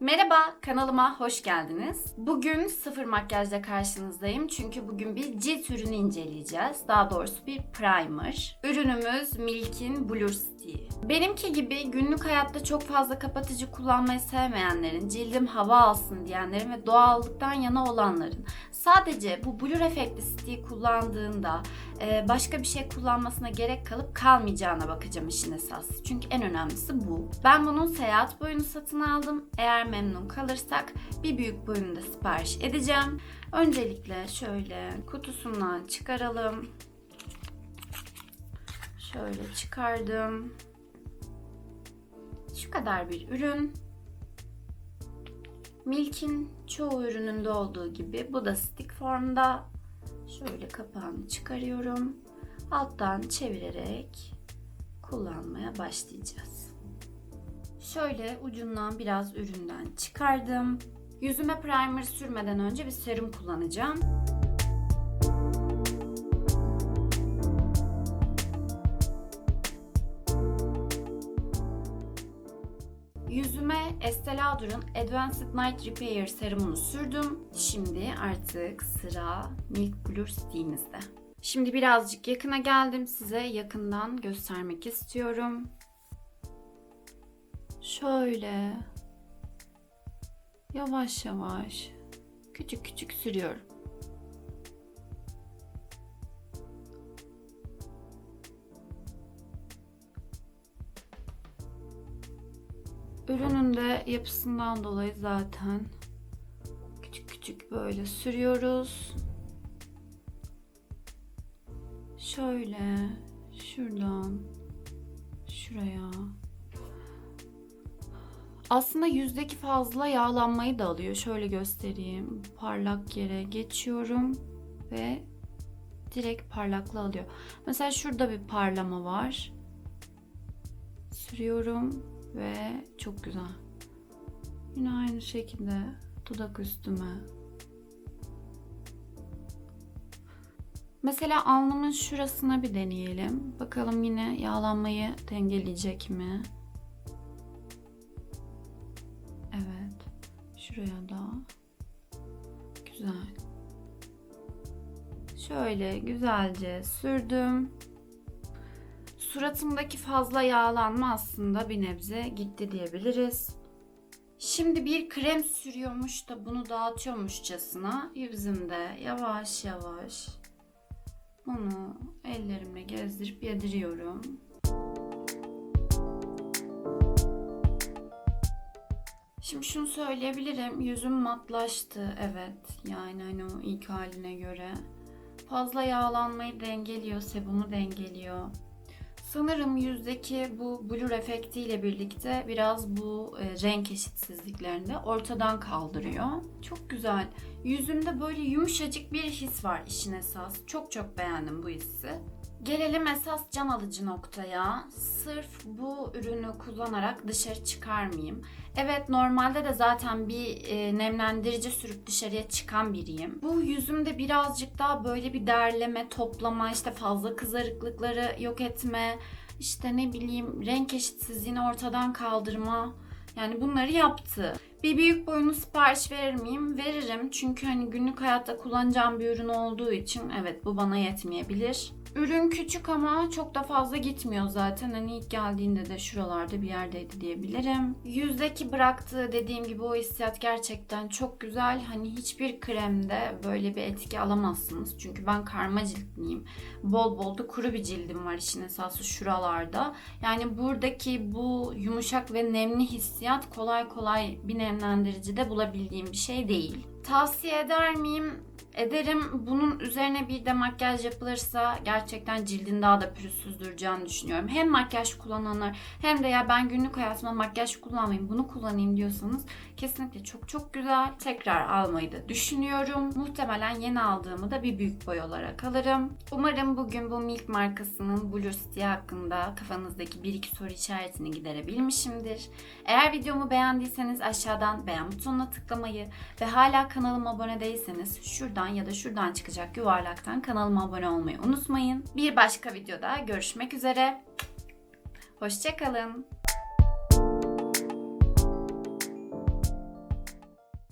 Merhaba, kanalıma hoş geldiniz. Bugün sıfır makyajla karşınızdayım çünkü bugün bir cilt ürünü inceleyeceğiz. Daha doğrusu bir primer. Ürünümüz Milk'in Blur Stick. Benimki gibi günlük hayatta çok fazla kapatıcı kullanmayı sevmeyenlerin, cildim hava alsın diyenlerin ve doğallıktan yana olanların sadece bu blur efektli stick'i kullandığında e, başka bir şey kullanmasına gerek kalıp kalmayacağına bakacağım işin esası. Çünkü en önemlisi bu. Ben bunun seyahat boyunu satın aldım. Eğer memnun kalırsak bir büyük boyunu da sipariş edeceğim. Öncelikle şöyle kutusundan çıkaralım. Şöyle çıkardım. Şu kadar bir ürün. Milk'in çoğu ürününde olduğu gibi bu da stick formda. Şöyle kapağını çıkarıyorum. Alttan çevirerek kullanmaya başlayacağız. Şöyle ucundan biraz üründen çıkardım. Yüzüme primer sürmeden önce bir serum kullanacağım. Yüzüme Estee Lauder'ın Advanced Night Repair serumunu sürdüm. Şimdi artık sıra Milk Blur Stick'imizde. Şimdi birazcık yakına geldim. Size yakından göstermek istiyorum. Şöyle yavaş yavaş küçük küçük sürüyorum. Ürünün de yapısından dolayı zaten küçük küçük böyle sürüyoruz. Şöyle şuradan şuraya. Aslında yüzdeki fazla yağlanmayı da alıyor. Şöyle göstereyim. Parlak yere geçiyorum ve direkt parlaklığı alıyor. Mesela şurada bir parlama var. Sürüyorum ve çok güzel. Yine aynı şekilde dudak üstüme. Mesela alnımın şurasına bir deneyelim. Bakalım yine yağlanmayı dengeleyecek mi? Evet. Şuraya da. Güzel. Şöyle güzelce sürdüm. Suratımdaki fazla yağlanma aslında bir nebze gitti diyebiliriz. Şimdi bir krem sürüyormuş da bunu dağıtıyormuşçasına yüzümde yavaş yavaş bunu ellerimle gezdirip yediriyorum. Şimdi şunu söyleyebilirim. Yüzüm matlaştı. Evet. Yani hani o ilk haline göre. Fazla yağlanmayı dengeliyor. Sebumu dengeliyor. Sanırım yüzdeki bu blur efektiyle birlikte biraz bu e, renk eşitsizliklerini de ortadan kaldırıyor. Çok güzel. Yüzümde böyle yumuşacık bir his var işin esas. Çok çok beğendim bu hissi. Gelelim esas can alıcı noktaya. Sırf bu ürünü kullanarak dışarı çıkarmayayım. Evet normalde de zaten bir e, nemlendirici sürüp dışarıya çıkan biriyim. Bu yüzümde birazcık daha böyle bir derleme, toplama, işte fazla kızarıklıkları yok etme, işte ne bileyim renk eşitsizliğini ortadan kaldırma. Yani bunları yaptı. Bir büyük boyunu sipariş verir miyim? Veririm. Çünkü hani günlük hayatta kullanacağım bir ürün olduğu için evet bu bana yetmeyebilir. Ürün küçük ama çok da fazla gitmiyor zaten. Hani ilk geldiğinde de şuralarda bir yerdeydi diyebilirim. Yüzdeki bıraktığı dediğim gibi o hissiyat gerçekten çok güzel. Hani hiçbir kremde böyle bir etki alamazsınız. Çünkü ben karma ciltliyim. Bol bol da kuru bir cildim var işin esası şuralarda. Yani buradaki bu yumuşak ve nemli hissiyat kolay kolay bir nemlendiricide bulabildiğim bir şey değil. Tavsiye eder miyim? Ederim. Bunun üzerine bir de makyaj yapılırsa gerçekten cildin daha da pürüzsüz duracağını düşünüyorum. Hem makyaj kullananlar hem de ya ben günlük hayatımda makyaj kullanmayayım bunu kullanayım diyorsanız kesinlikle çok çok güzel. Tekrar almayı da düşünüyorum. Muhtemelen yeni aldığımı da bir büyük boy olarak alırım. Umarım bugün bu Milk markasının Blue City hakkında kafanızdaki bir iki soru işaretini giderebilmişimdir. Eğer videomu beğendiyseniz aşağıdan beğen butonuna tıklamayı ve hala kanalıma abone değilseniz şuradan ya da şuradan çıkacak yuvarlaktan kanalıma abone olmayı unutmayın. Bir başka videoda görüşmek üzere. Hoşçakalın.